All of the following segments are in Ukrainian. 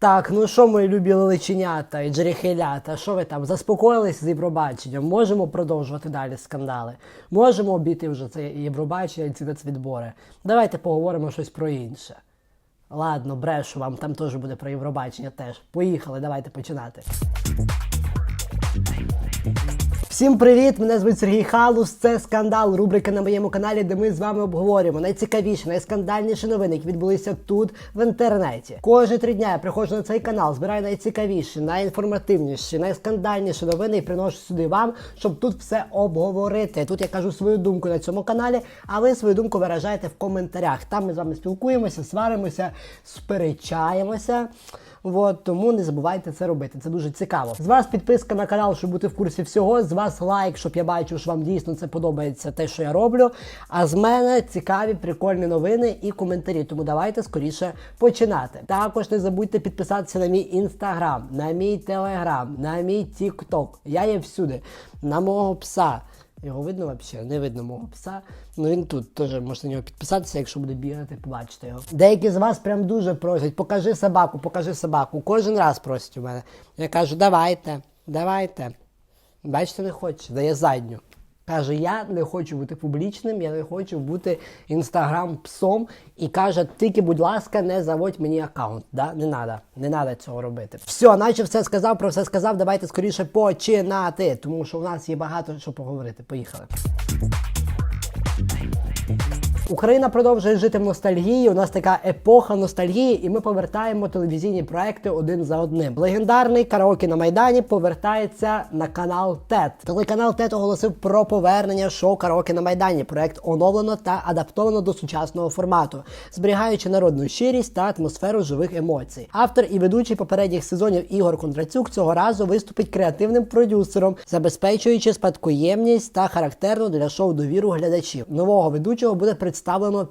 Так, ну що, мої любі личенята і джерехилята? що ви там заспокоїлись з Євробаченням? Можемо продовжувати далі скандали? Можемо обійти вже це Євробачення і ці нацвідбори? Давайте поговоримо щось про інше. Ладно, брешу вам, там теж буде про Євробачення теж. Поїхали, давайте починати. Всім привіт! Мене звуть Сергій Халус. Це скандал. Рубрика на моєму каналі, де ми з вами обговорюємо найцікавіші, найскандальніші новини, які відбулися тут в інтернеті. Кожні три дня я приходжу на цей канал, збираю найцікавіші, найінформативніші, найскандальніші новини і приношу сюди вам, щоб тут все обговорити. Тут я кажу свою думку на цьому каналі, а ви свою думку виражаєте в коментарях. Там ми з вами спілкуємося, сваримося, сперечаємося. От, тому не забувайте це робити. Це дуже цікаво. З вас підписка на канал, щоб бути в курсі всього. З вас лайк, щоб я бачив, що вам дійсно це подобається, те, що я роблю. А з мене цікаві, прикольні новини і коментарі. Тому давайте скоріше починати. Також не забудьте підписатися на мій інстаграм, на мій телеграм, на мій тікток. Я є всюди, на мого пса. Його видно взагалі? Не видно мого пса. Ну він тут теж можна на нього підписатися, якщо буде бігати, побачите його. Деякі з вас прям дуже просять, покажи собаку, покажи собаку. Кожен раз просять у мене. Я кажу, давайте, давайте. Бачите, не хоче, дає задню. Каже, я не хочу бути публічним, я не хочу бути інстаграм псом. І каже, тільки, будь ласка, не заводь мені аккаунт. Да? Не треба, не треба цього робити. Все, наче все сказав, про все сказав. Давайте скоріше починати, тому що у нас є багато що поговорити. Поїхали. Україна продовжує жити в ностальгії. У нас така епоха ностальгії, і ми повертаємо телевізійні проекти один за одним. Легендарний караоке на майдані повертається на канал ТЕТ. Телеканал ТЕТ оголосив про повернення шоу Караоке на майдані. Проект оновлено та адаптовано до сучасного формату, зберігаючи народну щирість та атмосферу живих емоцій. Автор і ведучий попередніх сезонів Ігор Кондрацюк цього разу виступить креативним продюсером, забезпечуючи спадкоємність та характерну для шоу довіру глядачів. Нового ведучого буде представлено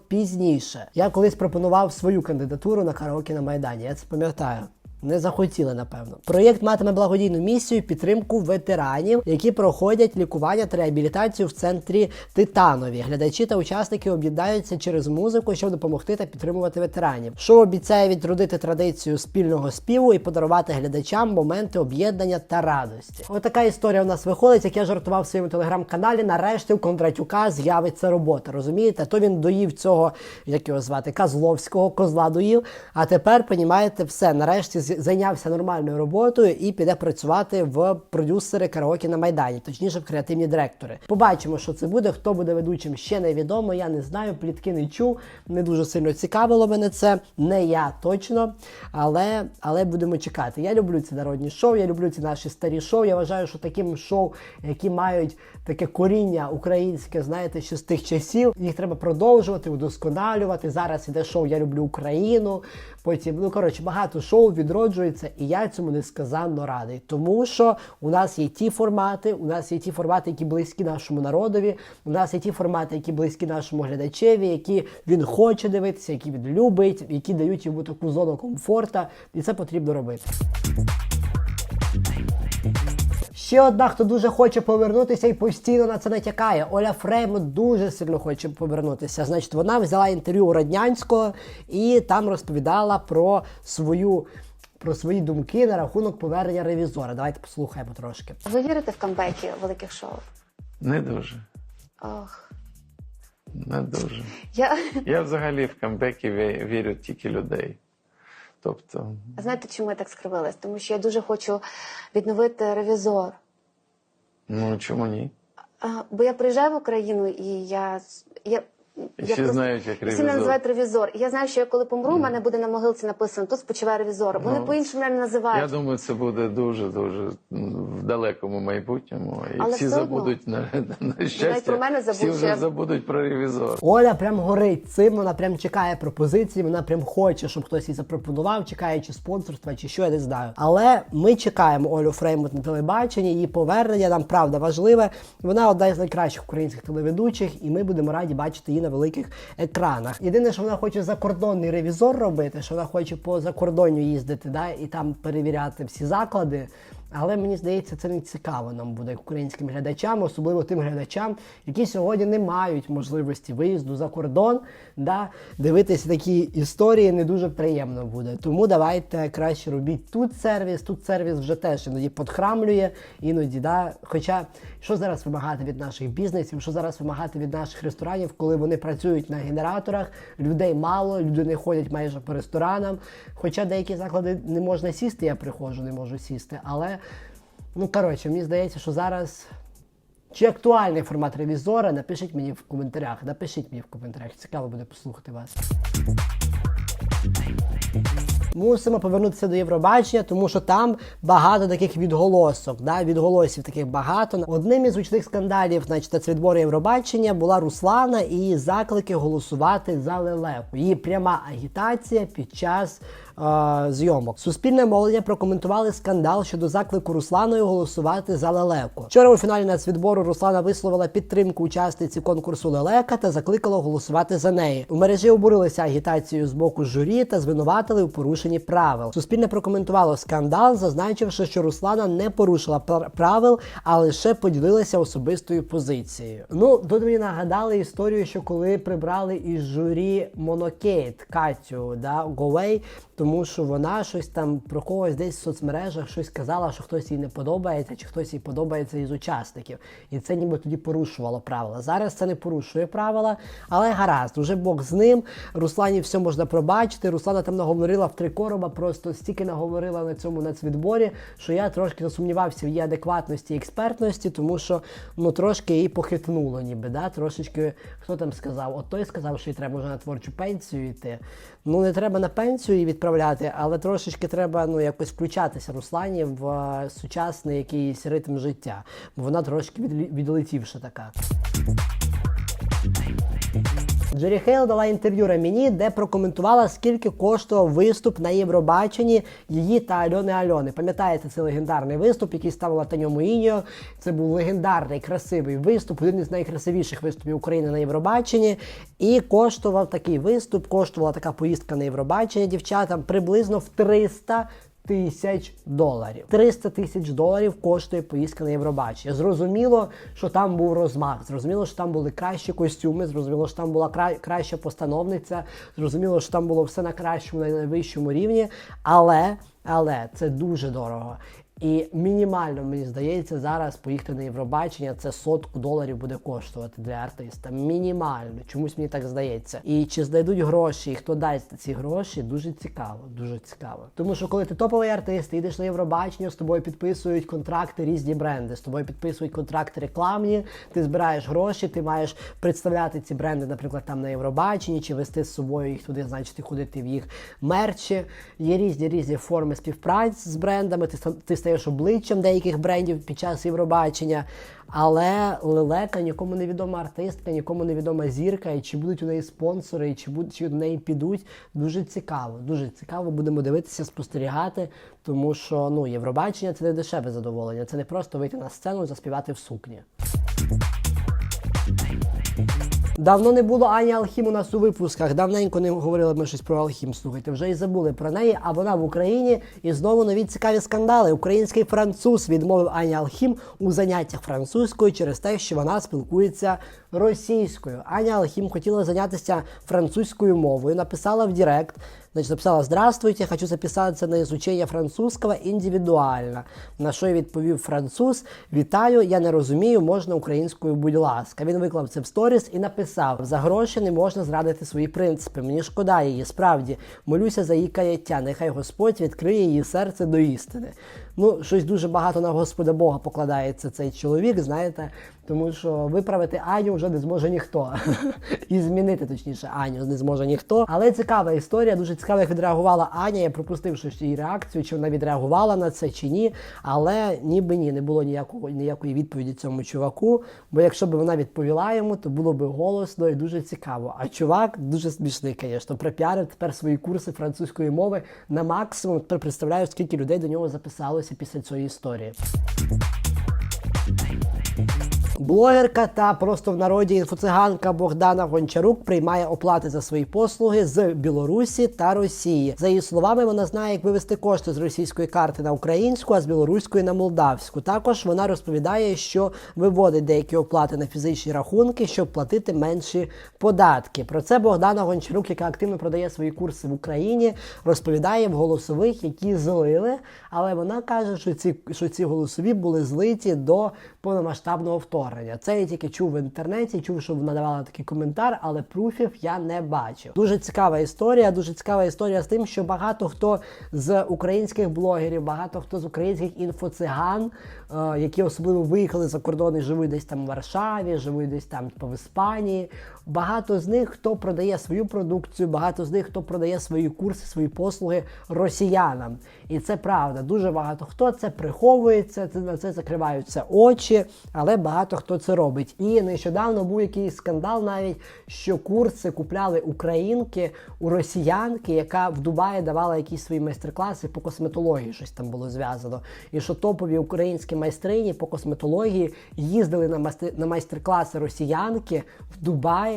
пізніше. Я колись пропонував свою кандидатуру на караоке на майдані. Я це пам'ятаю. Не захотіли, напевно. Проєкт матиме благодійну місію підтримку ветеранів, які проходять лікування та реабілітацію в центрі Титанові. Глядачі та учасники об'єднаються через музику, щоб допомогти та підтримувати ветеранів. Шоу обіцяє відродити традицію спільного співу і подарувати глядачам моменти об'єднання та радості. Отака історія у нас виходить. Як я жартував в своєму телеграм-каналі. Нарешті у Кондратюка з'явиться робота. Розумієте? То він доїв цього, як його звати, Козловського, козла доїв. А тепер, понімаєте, все. Нарешті зайнявся нормальною роботою і піде працювати в продюсери караоке на майдані, точніше в креативні директори. Побачимо, що це буде. Хто буде ведучим, ще невідомо. Я не знаю, плітки не чув. Не дуже сильно цікавило мене це. Не я точно. Але, але будемо чекати. Я люблю ці народні шоу, я люблю ці наші старі шоу. Я вважаю, що таким шоу, які мають таке коріння українське, знаєте, ще з тих часів, їх треба продовжувати, удосконалювати. Зараз іде шоу Я люблю Україну. Потім, ну коротше, багато шоу відроджується, і я цьому несказанно радий. Тому що у нас є ті формати, у нас є ті формати, які близькі нашому народові. У нас є ті формати, які близькі нашому глядачеві, які він хоче дивитися, які він любить, які дають йому таку зону комфорта, і це потрібно робити. Ще одна, хто дуже хоче повернутися і постійно на це натякає. Оля Фреймут дуже сильно хоче повернутися. Значить, вона взяла інтерв'ю у Раднянського і там розповідала про свою. Про свої думки на рахунок повернення ревізора. Давайте послухаємо трошки. Ви вірите в камбеки великих шоу? Не дуже. Ох. Не дуже. Я Я взагалі в камбеки вірю тільки людей. Тобто, А знаєте, чому я так скривилась? Тому що я дуже хочу відновити ревізор. ну чому ні? А, бо я приїжджаю в Україну і я. я І всі знають, як Всі мене ревізор. називають ревізор. І я знаю, що я коли помру, у мене буде на могилці написано тут спочиває ревізор. Вони Ну, по-іншому мене Я називають. думаю, це буде дуже дуже в далекому майбутньому. І Але всі все одно. забудуть на, на щастя. про мене забудь, всі що вже я- забудуть про ревізор. Оля прям горить цим, вона прям чекає пропозиції, вона прям хоче, щоб хтось їй запропонував, чекає чи спонсорства, чи що, я не знаю. Але ми чекаємо Олю Фреймут на телебаченні, її повернення нам правда важливе. Вона одна із найкращих українських телеведучих, і ми будемо раді бачити її на великих екранах. Єдине, що вона хоче закордонний ревізор робити, що вона хоче по закордонню їздити, да, і там перевіряти всі заклади. Але мені здається, це не цікаво нам буде українським глядачам, особливо тим глядачам, які сьогодні не мають можливості виїзду за кордон. Да? Дивитися такі історії не дуже приємно буде. Тому давайте краще робіть тут сервіс. Тут сервіс вже теж іноді подхрамлює, іноді, да. Хоча що зараз вимагати від наших бізнесів, що зараз вимагати від наших ресторанів, коли вони працюють на генераторах, людей мало, люди не ходять майже по ресторанам. Хоча деякі заклади не можна сісти, я приходжу, не можу сісти. Але ну коротше, мені здається, що зараз. Чи актуальний формат ревізора? Напишіть мені в коментарях. Напишіть мені в коментарях. Цікаво буде послухати вас. Мусимо повернутися до Євробачення, тому що там багато таких відголосок, да, відголосів таких багато. Одним із гучних скандалів, значить, нацвідбору Євробачення була Руслана і заклики голосувати за лелеку. Її пряма агітація під час е, зйомок. Суспільне мовлення прокоментували скандал щодо заклику Русланою голосувати за лелеку. Вчора у фіналі нацвідбору Руслана висловила підтримку учасниці конкурсу Лелека та закликала голосувати за неї. У мережі обурилися агітацією з боку журі та звинуватили у порушенні правил. Суспільне прокоментувало скандал, зазначивши, що Руслана не порушила пр- правил, а лише поділилася особистою позицією. Ну тут мені нагадали історію, що коли прибрали із журі Монокейт Катю да Говей, тому що вона щось там про когось десь в соцмережах щось казала, що хтось їй не подобається, чи хтось їй подобається із учасників. І це ніби тоді порушувало правила. Зараз це не порушує правила, але гаразд, уже Бог з ним. Руслані все можна пробачити. Руслана там наговорила в три короба, просто стільки наговорила на цьому нацвідборі, що я трошки засумнівався в її адекватності і експертності, тому що ну трошки її похитнуло, ніби да, трошечки хто там сказав? От той сказав, що їй треба вже на творчу пенсію йти. Ну не треба на пенсію її відправляти, але трошечки треба ну якось включатися Руслані в е, сучасний якийсь ритм життя, бо вона трошки відлетівша така. Джері Хейл дала інтерв'ю Раміні, де прокоментувала, скільки коштував виступ на Євробаченні її та Альони Альони. Пам'ятаєте цей легендарний виступ, який ставила Таньому Іньо? Це був легендарний красивий виступ, один із найкрасивіших виступів України на Євробаченні. І коштував такий виступ, коштувала така поїздка на Євробачення дівчатам приблизно в 300 тисяч доларів. 300 тисяч доларів коштує поїздка на Євробачення. Зрозуміло, що там був розмах. Зрозуміло, що там були кращі костюми. Зрозуміло, що там була кра... краща постановниця. Зрозуміло, що там було все на кращому, на найвищому рівні. Але, але це дуже дорого. І мінімально, мені здається, зараз поїхати на Євробачення це сотку доларів буде коштувати для артиста. Мінімально. Чомусь мені так здається. І чи знайдуть гроші, і хто дасть ці гроші, дуже цікаво. Дуже цікаво. Тому що коли ти топовий артист, ти йдеш на Євробачення, з тобою підписують контракти різні бренди, з тобою підписують контракти рекламні, ти збираєш гроші, ти маєш представляти ці бренди, наприклад, там на Євробаченні, чи вести з собою їх туди, значить, ходити в їх мерчі. Є різні різні форми співпраці з брендами. Ти, ти стаєш обличчям деяких брендів під час Євробачення. Але Лелека нікому не відома артистка, нікому не відома зірка, і чи будуть у неї спонсори, і чи будуть чи до неї підуть. Дуже цікаво. Дуже цікаво будемо дивитися, спостерігати, тому що ну Євробачення це не дешеве задоволення. Це не просто вийти на сцену заспівати в сукні. Давно не було Ані Алхім у нас у випусках. Давненько не говорили ми щось про Алхім. Слухайте, вже і забули про неї. А вона в Україні і знову нові цікаві скандали. Український француз відмовив Ані Алхім у заняттях французькою через те, що вона спілкується російською. Аня Алхім хотіла зайнятися французькою мовою. Написала в Директ. Значит, написала «Здравствуйте, хочу записатися на изучение французского індивідуально». На що я відповів француз «Вітаю, я не розумію, можна українською, будь ласка». Він виклав це в сторіс і написав «За гроші не можна зрадити свої принципи, мені шкода її, справді, молюся за її каяття, нехай Господь відкриє її серце до істини». Ну, щось дуже багато на Господа Бога покладається цей чоловік, знаєте, тому що виправити Аню вже не зможе ніхто. І змінити, точніше, Аню не зможе ніхто. Але цікава історія, дуже цікаво, як відреагувала Аня. Я пропустив щось її реакцію, чи вона відреагувала на це, чи ні. Але ніби ні, не було ніякого, ніякої відповіді цьому чуваку. Бо якщо б вона відповіла йому, то було б голосно і дуже цікаво. А чувак дуже смішний, звісно, пропіарив тепер свої курси французької мови на максимум. Тепер представляю, скільки людей до нього записалося після цієї історії. Блогерка та просто в народі інфоциганка Богдана Гончарук приймає оплати за свої послуги з Білорусі та Росії. За її словами, вона знає, як вивести кошти з російської карти на українську, а з білоруської на молдавську. Також вона розповідає, що виводить деякі оплати на фізичні рахунки, щоб платити менші податки. Про це Богдана Гончарук, яка активно продає свої курси в Україні, розповідає в голосових, які злили. Але вона каже, що ці, що ці голосові були злиті до повномасштабного вторгнення. Це я тільки чув в інтернеті, чув, що вона давала такий коментар, але пруфів я не бачив. Дуже цікава історія. Дуже цікава історія з тим, що багато хто з українських блогерів, багато хто з українських інфоциган, е, які особливо виїхали за кордон і живуть десь там в Варшаві, живуть десь там в Іспанії. Багато з них хто продає свою продукцію, багато з них хто продає свої курси, свої послуги росіянам. І це правда. Дуже багато хто це приховується, це на це закриваються очі, але багато хто це робить. І нещодавно був якийсь скандал, навіть що курси купляли українки у росіянки, яка в Дубаї давала якісь свої майстер-класи по косметології, щось там було зв'язано. І що топові українські майстрині по косметології їздили на майстер- на майстер-класи росіянки в Дубаї.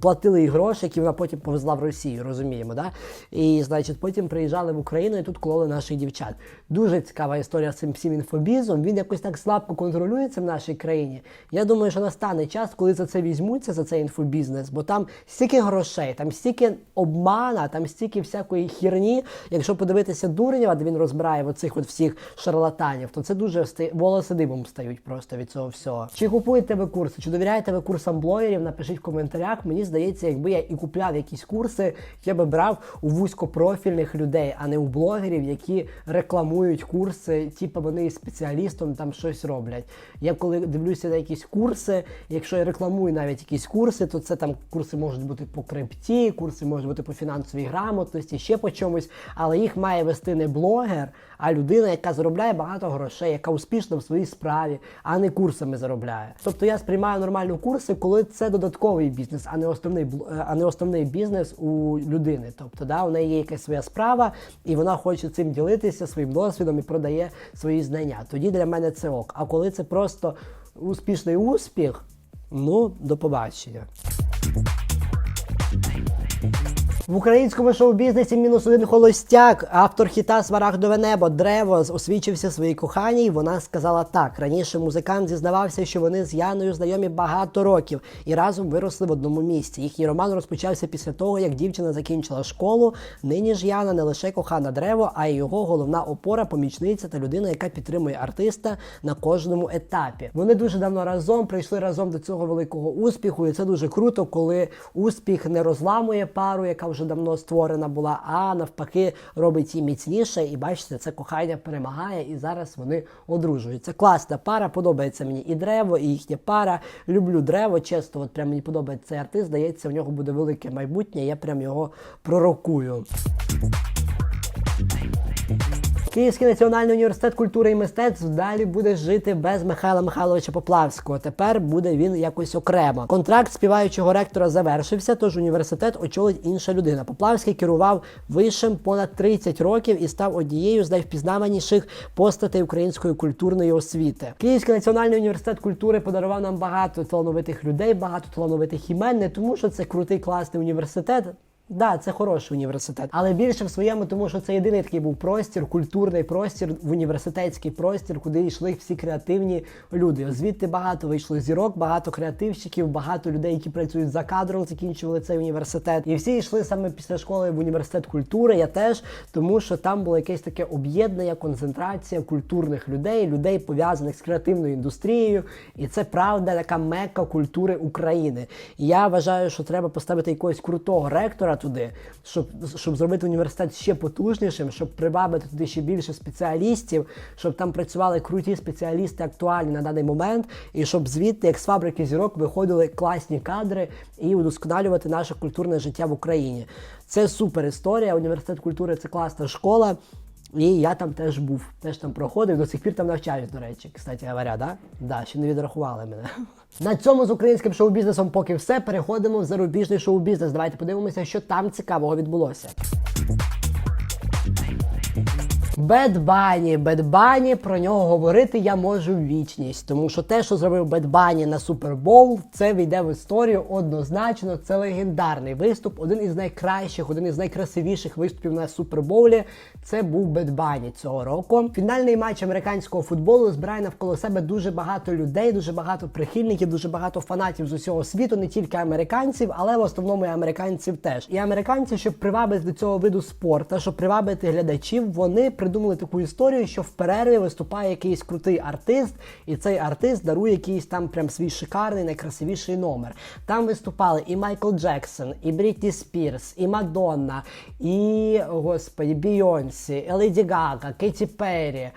Платили їй гроші, які вона потім повезла в Росію, розуміємо, да? І, значить, потім приїжджали в Україну і тут кололи наших дівчат. Дуже цікава історія з цим всім інфобізом. Він якось так слабко контролюється в нашій країні. Я думаю, що настане час, коли за це візьмуться, за цей інфобізнес, бо там стільки грошей, там стільки обмана, там стільки всякої хірні. Якщо подивитися Дурнєва, де він розбирає оцих от всіх шарлатанів, то це дуже волоси дибом стають просто від цього всього. Чи купуєте ви курси, чи довіряєте ви курсам блогерів? Напишіть в коментарях. Мені здається, якби я і купляв якісь курси, я би брав у вузькопрофільних людей, а не у блогерів, які рекламують курси, типу вони спеціалістом там щось роблять. Я коли дивлюся на якісь курси, якщо я рекламую навіть якісь курси, то це там курси можуть бути по крипті, курси можуть бути по фінансовій грамотності, ще по чомусь, але їх має вести не блогер, а людина, яка заробляє багато грошей, яка успішна в своїй справі, а не курсами заробляє. Тобто я сприймаю нормально курси, коли це додатковий бізнес, а не основний бл- е, а не основний бізнес у людини. Тобто, да, у неї є якась своя справа, і вона хоче цим ділитися своїм досвідом і продає свої знання. Тоді для мене це ок. А коли це просто успішний успіх, ну до побачення. В українському шоу-бізнесі мінус один холостяк. Автор хіта Смарагдове небо Древо освічився своїй коханій. Вона сказала так. Раніше музикант зізнавався, що вони з Яною знайомі багато років і разом виросли в одному місці. Їхній роман розпочався після того, як дівчина закінчила школу. Нині ж Яна не лише кохана Древо, а й його головна опора, помічниця та людина, яка підтримує артиста на кожному етапі. Вони дуже давно разом прийшли разом до цього великого успіху, і це дуже круто, коли успіх не розламує пару, яка вже давно створена була, а навпаки робить її міцніше. І бачите, це кохання перемагає, і зараз вони одружуються. Класна пара, подобається мені і древо, і їхня пара. Люблю древо. Чесно, от прям мені подобається цей артист. Здається, в нього буде велике майбутнє. Я прям його пророкую. Київський національний університет культури і мистецтв далі буде жити без Михайла Михайловича Поплавського. Тепер буде він якось окремо. Контракт співаючого ректора завершився, тож університет очолить інша людина. Поплавський керував вишем понад 30 років і став однією з найвпізнаваніших постатей української культурної освіти. Київський національний університет культури подарував нам багато талановитих людей, багато талановитих імен, не тому, що це крутий класний університет. Да, це хороший університет, але більше в своєму, тому що це єдиний такий був простір, культурний простір, в університетський простір, куди йшли всі креативні люди. Звідти багато вийшло зірок, багато креативщиків, багато людей, які працюють за кадром, закінчували цей університет. І всі йшли саме після школи в університет культури. Я теж, тому що там було якесь таке об'єднання, концентрація культурних людей, людей пов'язаних з креативною індустрією. І це правда така мекка культури України. І я вважаю, що треба поставити якогось крутого ректора туди, щоб, щоб зробити університет ще потужнішим, щоб прибавити туди ще більше спеціалістів, щоб там працювали круті спеціалісти актуальні на даний момент, і щоб звідти, як з фабрики зірок, виходили класні кадри і удосконалювати наше культурне життя в Україні. Це супер історія. Університет культури це класна школа. І я там теж був, теж там проходив, до сих пір там навчаюсь, до речі, кстати говоря, да? Да, ще не відрахували мене. На цьому з українським шоу-бізнесом поки все. Переходимо в зарубіжний шоу-бізнес. Давайте подивимося, що там цікавого відбулося. Бед Бані, Бед Бані, про нього говорити я можу вічність, тому що те, що зробив Бед Бані на Супербоул, це війде в історію однозначно. Це легендарний виступ, один із найкращих, один із найкрасивіших виступів на Супербоулі. Це був Бед Бані цього року. Фінальний матч американського футболу збирає навколо себе дуже багато людей, дуже багато прихильників, дуже багато фанатів з усього світу, не тільки американців, але в основному і американців теж. І американці, щоб привабити до цього виду спорту, щоб привабити глядачів, вони придумали таку історію, що в перерві виступає якийсь крутий артист, і цей артист дарує якийсь там прям свій шикарний, найкрасивіший номер. Там виступали і Майкл Джексон, і Брітні Спірс, і Мадонна, і господі Бійонсі, Леді Гага, Кеті Перрі.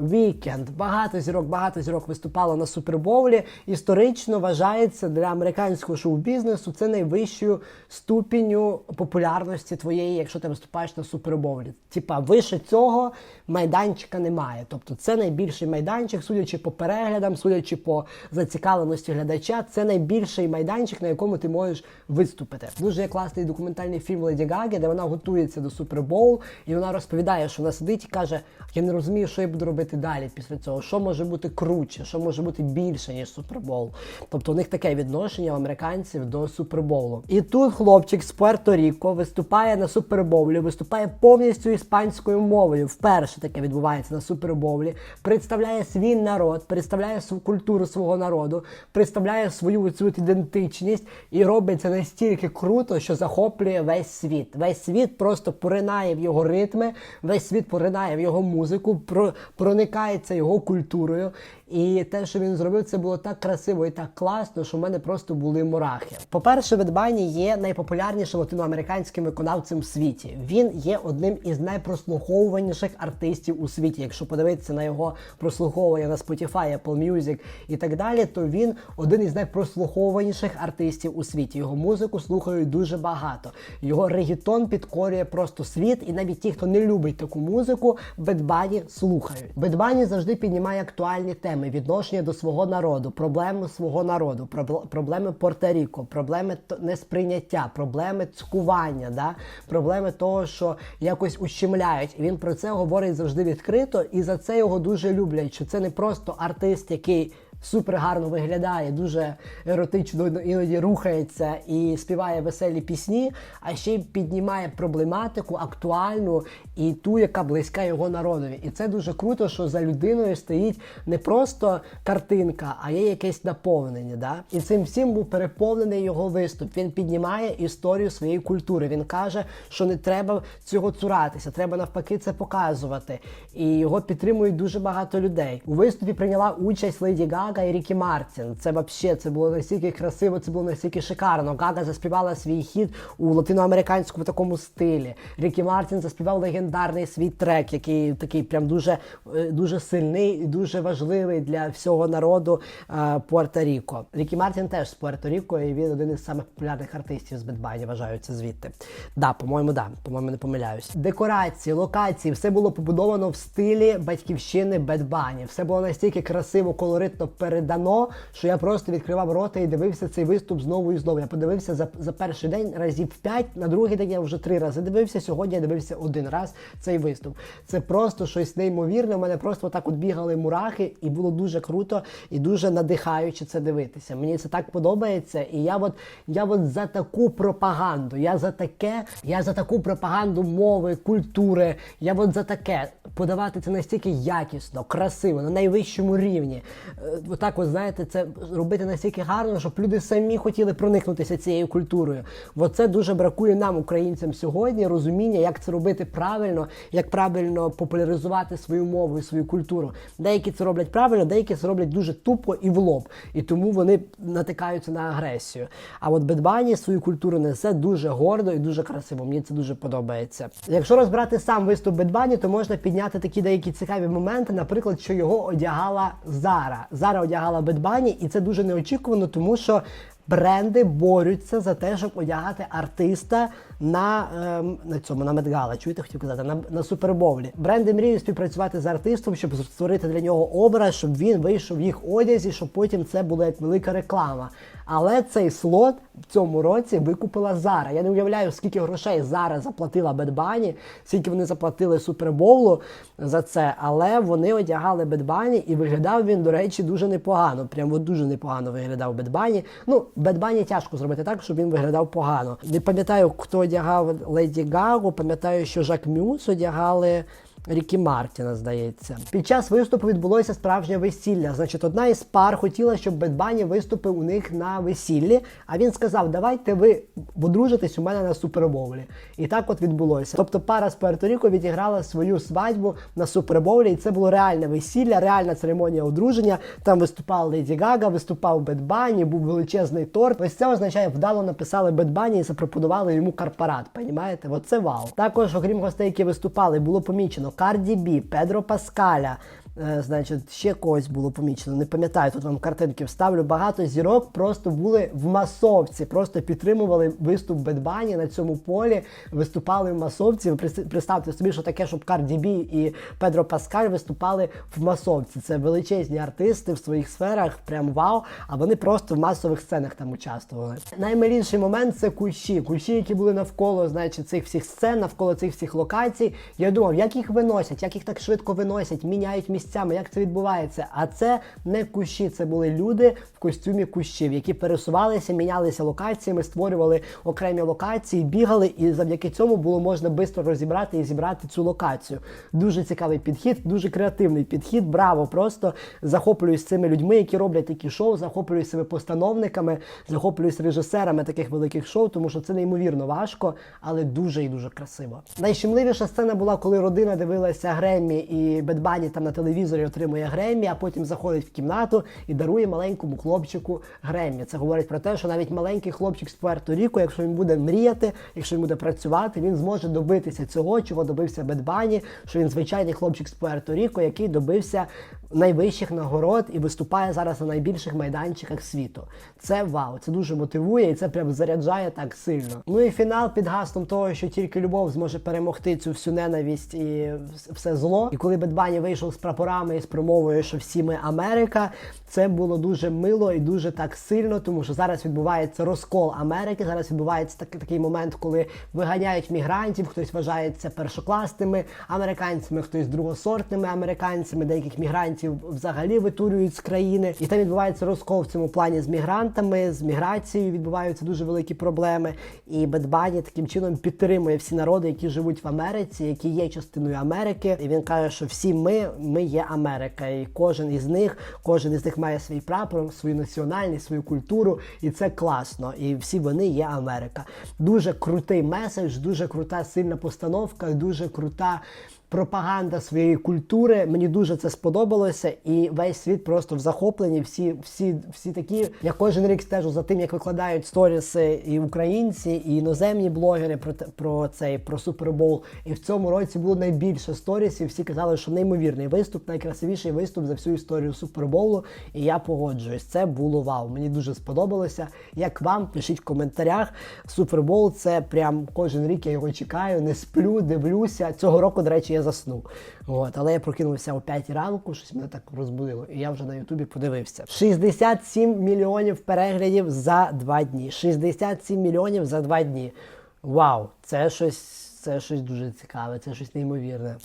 Вікенд, багато зірок, багато зірок виступало на супербоулі. Історично вважається для американського шоу-бізнесу це найвищою ступінню популярності твоєї, якщо ти виступаєш на супербоулі. Типа вище цього майданчика немає. Тобто це найбільший майданчик, судячи по переглядам, судячи по зацікавленості глядача, це найбільший майданчик, на якому ти можеш виступити. Дуже класний документальний фільм Леді Гаги, де вона готується до супербоул, і вона розповідає, що вона сидить і каже: Я не розумію, що я буду робити далі після цього. Що може бути круче, що може бути більше, ніж супербол. Тобто у них таке відношення американців до суперболу. І тут хлопчик з Пуерто-Ріко виступає на супербовлі, виступає повністю іспанською мовою. Вперше таке відбувається на супербовлі. Представляє свій народ, представляє свою культуру свого народу, представляє свою цю ідентичність і робить це настільки круто, що захоплює весь світ. Весь світ просто поринає в його ритми, весь світ поринає в його музику, про, проникається його культурою. І те, що він зробив, це було так красиво і так класно, що в мене просто були мурахи. По-перше, Ведбані є найпопулярнішим латиноамериканським виконавцем в світі. Він є одним із найпрослуховуваніших артистів у світі. Якщо подивитися на його прослуховування на Spotify, Apple Music і так далі, то він один із найпрослуховуваніших артистів у світі. Його музику слухають дуже багато. Його регітон підкорює просто світ, і навіть ті, хто не любить таку музику, Бедбані слухають. Бедбані завжди піднімає актуальні теми, відношення до свого народу, проблеми свого народу, пробл- проблеми Порто-Ріко, проблеми несприйняття, проблеми цкування, да? проблеми того, що якось ущемляють. І він про це говорить завжди відкрито, і за це його дуже люблять. Що це не просто артист, який супер гарно виглядає, дуже еротично іноді рухається і співає веселі пісні, а ще й піднімає проблематику актуальну і ту, яка близька його народові. І це дуже круто, що за людиною стоїть не просто картинка, а є якесь наповнення. Да? І цим всім був переповнений його виступ. Він піднімає історію своєї культури. Він каже, що не треба цього цуратися, треба навпаки це показувати. І його підтримують дуже багато людей. У виступі прийняла участь Леді Гага і Рікі Мартін. Це вообще це було настільки красиво, це було настільки шикарно. Гага заспівала свій хіт у латиноамериканському такому стилі. Рікі Мартін заспівав легендарний свій трек, який такий прям дуже, е, дуже сильний і дуже важливий для всього народу е, Пуерто-Ріко. Рікі Мартін теж з Пуерто-Ріко, і він один із самих популярних артистів з Бедбані, вважаються звідти. Да, по-моєму, да, по-моєму, не помиляюсь. Декорації, локації, все було побудовано в стилі батьківщини Бедбані. Все було настільки красиво, колоритно передано, що я просто відкривав рота і дивився цей виступ знову і знову. Я подивився за, за перший день разів п'ять, на другий день я вже три рази дивився. Сьогодні я дивився один раз цей виступ. Це просто щось неймовірне. У мене просто так от бігали мурахи, і було дуже круто і дуже надихаюче це дивитися. Мені це так подобається. І я от я от за таку пропаганду. Я за таке, я за таку пропаганду мови, культури. Я от за таке подавати це настільки якісно, красиво, на найвищому рівні. Отак, от знаєте, це робити настільки гарно, щоб люди самі хотіли проникнутися цією культурою. От це дуже бракує нам, українцям, сьогодні. Розуміння, як це робити правильно, як правильно популяризувати свою мову і свою культуру. Деякі це роблять правильно, деякі це роблять дуже тупо і в лоб. І тому вони натикаються на агресію. А от Бедбані свою культуру несе дуже гордо і дуже красиво. Мені це дуже подобається. Якщо розбирати сам виступ Бедбані, то можна підняти такі деякі цікаві моменти, наприклад, що його одягала Зара. Зара одягала Бедбані, і це дуже неочікувано, тому що бренди борються за те, щоб одягати артиста на, ем, на цьому на Медгала. Чуєте, хотів казати, на, на супербовлі. Бренди мріють співпрацювати з артистом, щоб створити для нього образ, щоб він вийшов в їх одязі, щоб потім це було як велика реклама. Але цей слот в цьому році викупила Зара. Я не уявляю, скільки грошей Зара заплатила Бедбані, скільки вони заплатили Супербоулу за це. Але вони одягали Бедбані і виглядав він, до речі, дуже непогано. Прямо дуже непогано виглядав Бедбані. Ну, Бедбані тяжко зробити так, щоб він виглядав погано. Не пам'ятаю, хто одягав Леді Гагу, пам'ятаю, що Жак Мюс одягали. Рікі Мартіна, здається. Під час виступу відбулося справжнє весілля. Значить, одна із пар хотіла, щоб Бедбані виступив у них на весіллі. А він сказав: Давайте ви одружитесь у мене на супербовлі. І так от відбулося. Тобто пара з Пуерто-Ріко відіграла свою свадьбу на супербовлі, і це було реальне весілля, реальна церемонія одруження. Там виступала Леді Гага, виступав Бедбані, був величезний торт. Ось це означає, вдало написали Бедбані і запропонували йому карпарат. Понімаєте? Оце вау. Також, окрім гостей, які виступали, було помічено Карді Бі, Педро Паскаля. Е, Значить, ще когось було помічено. Не пам'ятаю, тут вам картинки вставлю. Багато зірок просто були в масовці, просто підтримували виступ Бедбані на цьому полі, виступали в масовці. Представте собі, що таке, щоб Карді Бі і Педро Паскаль виступали в масовці. Це величезні артисти в своїх сферах, прям вау. А вони просто в масових сценах там участвували. Наймиліший момент це кущі. Кущі, які були навколо, значить, цих всіх сцен, навколо цих всіх локацій. Я думав, як їх виносять, як їх так швидко виносять, міняють місцями, як це відбувається. А це не кущі, це були люди в костюмі кущів, які пересувалися, мінялися локаціями, створювали окремі локації, бігали, і завдяки цьому було можна швидко розібрати і зібрати цю локацію. Дуже цікавий підхід, дуже креативний підхід. Браво! Просто захоплююсь цими людьми, які роблять такі шоу, захоплююсь цими постановниками, захоплююсь режисерами таких великих шоу, тому що це неймовірно важко, але дуже і дуже красиво. Найщемливіша сцена була, коли родина дивилася Греммі, і Бедбані там на телевізорі отримує Греммі, а потім заходить в кімнату і дарує маленькому хлопчику Греммі. Це говорить про те, що навіть маленький хлопчик з Пуерто-Ріко, якщо він буде мріяти, якщо він буде працювати, він зможе добитися цього, чого добився Бедбані, що він звичайний хлопчик з Пуерто-Ріко, який добився найвищих нагород і виступає зараз на найбільших майданчиках світу. Це вау, це дуже мотивує і це прям заряджає так сильно. Ну і фінал під гаслом того, що тільки любов зможе перемогти цю всю ненависть і все зло. І коли Бедбані вийшов з прапорами і з промовою, що всі ми Америка, це було дуже мило і дуже так сильно, тому що зараз відбувається розкол Америки. Зараз відбувається такий, такий момент, коли виганяють мігрантів, хтось вважається першокласними американцями, хтось другосортними американцями, деяких мігрантів взагалі витурюють з країни. І там відбувається розкол в цьому плані з мігрантами, з міграцією відбуваються дуже великі проблеми. І Бедбані таким чином підтримує всі народи, які живуть в Америці, які є частиною Америки. І він каже, що всі ми, ми є Америка, і кожен із них, кожен із них має свій прапор, свою національність, свою культуру, і це класно. І всі вони є Америка. Дуже крутий меседж, дуже крута сильна постановка, дуже крута. Пропаганда своєї культури мені дуже це сподобалося, і весь світ просто в захопленні. Всі, всі, всі такі. Я кожен рік стежу за тим, як викладають сторіси і українці, і іноземні блогери про про цей про супербол. І в цьому році було найбільше сторісів. Всі казали, що неймовірний виступ, найкрасивіший виступ за всю історію суперболу. І я погоджуюсь. Це було вау. Мені дуже сподобалося. Як вам пишіть в коментарях. Супербол це прям кожен рік я його чекаю, не сплю, дивлюся. Цього року, до речі, я заснув. От, але я прокинувся о 5 ранку, щось мене так розбудило. І я вже на Ютубі подивився. 67 мільйонів переглядів за два дні. 67 мільйонів за два дні. Вау, це щось, це щось дуже цікаве, це щось неймовірне.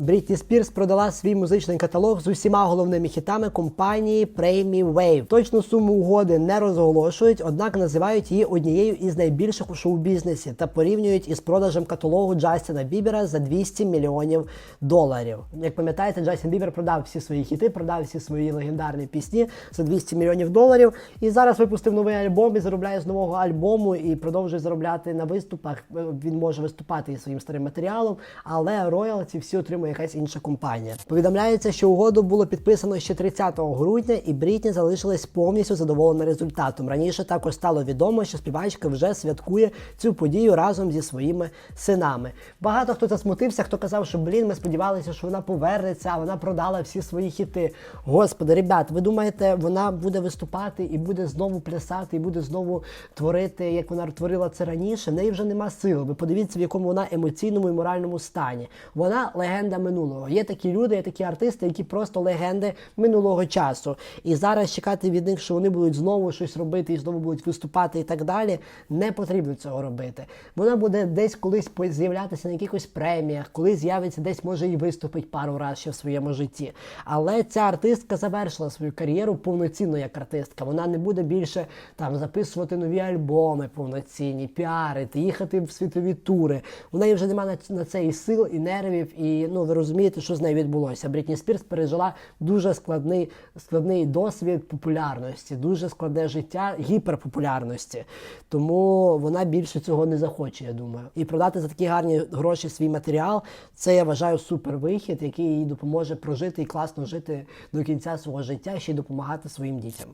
Брітні Спірс продала свій музичний каталог з усіма головними хітами компанії Pray Wave. Точну суму угоди не розголошують, однак називають її однією із найбільших у шоу-бізнесі та порівнюють із продажем каталогу Джастіна Бібера за 200 мільйонів доларів. Як пам'ятаєте, Джастін Бібер продав всі свої хіти, продав всі свої легендарні пісні за 200 мільйонів доларів. І зараз випустив новий альбом і заробляє з нового альбому і продовжує заробляти на виступах. Він може виступати із своїм старим матеріалом, але роялті всі отримує по-моєму, якась інша компанія. Повідомляється, що угоду було підписано ще 30 грудня, і Брітні залишилась повністю задоволена результатом. Раніше також стало відомо, що співачка вже святкує цю подію разом зі своїми синами. Багато хто засмутився, хто казав, що блін, ми сподівалися, що вона повернеться, а вона продала всі свої хіти. Господи, ребят, ви думаєте, вона буде виступати і буде знову плясати, і буде знову творити, як вона творила це раніше? В неї вже нема сил. Ви подивіться, в якому вона емоційному і моральному стані. Вона легенда минулого. Є такі люди, є такі артисти, які просто легенди минулого часу. І зараз чекати від них, що вони будуть знову щось робити і знову будуть виступати і так далі. Не потрібно цього робити. Вона буде десь колись з'являтися на якихось преміях, коли з'явиться десь, може і виступить пару разів ще в своєму житті. Але ця артистка завершила свою кар'єру повноцінно як артистка. Вона не буде більше там записувати нові альбоми повноцінні, піарити, їхати в світові тури. У неї вже немає на це і сил, і нервів. І ну ви розумієте, що з нею відбулося. Брітні Спірс пережила дуже складний, складний досвід популярності, дуже складне життя гіперпопулярності. Тому вона більше цього не захоче, я думаю. І продати за такі гарні гроші свій матеріал це я вважаю супер вихід, який їй допоможе прожити і класно жити до кінця свого життя, ще й допомагати своїм дітям.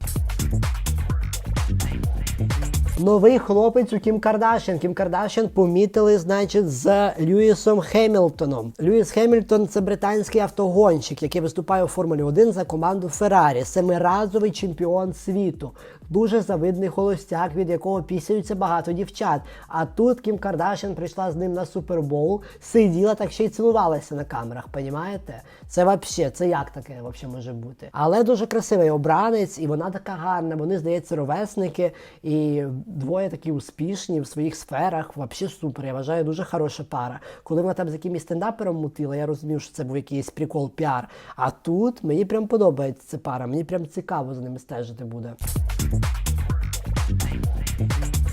Новий хлопець у Кім Кардашян. Кім Кардашян помітили, значить, з Льюісом Хемілтоном. Льюіс Хемільтон це британський автогонщик, який виступає у Формулі 1 за команду Феррарі, семиразовий чемпіон світу. Дуже завидний холостяк, від якого пісяються багато дівчат. А тут Кім Кардашян прийшла з ним на супербоул, сиділа так ще й цілувалася на камерах. Понімаєте? Це вообще, це як таке вообще може бути? Але дуже красивий обранець, і вона така гарна. Вони, здається, ровесники, і двоє такі успішні в своїх сферах. Вообще супер. Я вважаю, дуже хороша пара. Коли вона там з якимось стендапером мутила, я розумів, що це був якийсь прикол піар. А тут мені прям подобається ця пара. Мені прям цікаво за ними стежити буде.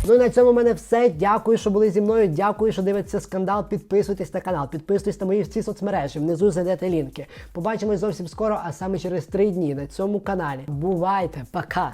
Ну і на цьому в мене все. Дякую, що були зі мною. Дякую, що дивитеся скандал. Підписуйтесь на канал, підписуйтесь на мої всі соцмережі. Внизу знайдете лінки. Побачимось зовсім скоро, а саме через три дні на цьому каналі. Бувайте, пока!